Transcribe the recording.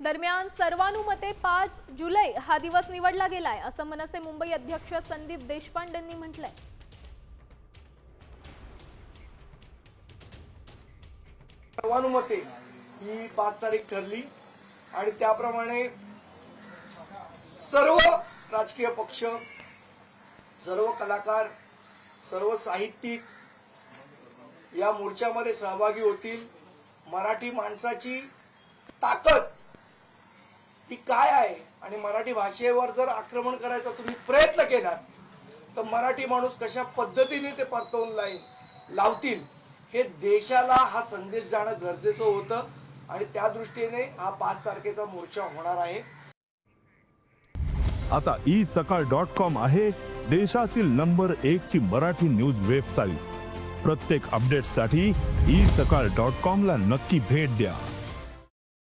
दरम्यान सर्वानुमते पाच जुलै हा दिवस निवडला गेलाय असं मनसे मुंबई अध्यक्ष संदीप देशपांडेंनी म्हटलंय. सर्वानुमते ही पाच तारीख ठरली आणि त्याप्रमाणे सर्व राजकीय पक्ष सर्व कलाकार सर्व साहित्यिक या मोर्चामध्ये सहभागी होतील. मराठी माणसाची ताकद ती काय आहे? आणि मराठी भाषेवर जर आक्रमण करायचा तुम्ही प्रयत्न केलात तर मराठी माणूस कशा पद्धतीने ते परतवून लाईल लावतील? हे देशाला हा संदेश जाणं गरजेचं होतं आणि त्या दृष्टीने हा पाच तारखेचा मोर्चा होणार आहे. आता ई सकाळ डॉट कॉम आहे देशातील नंबर एक ची मराठी न्यूज वेबसाईट. प्रत्येक अपडेटसाठी ई सकाळ डॉट कॉम ला नक्की भेट द्या.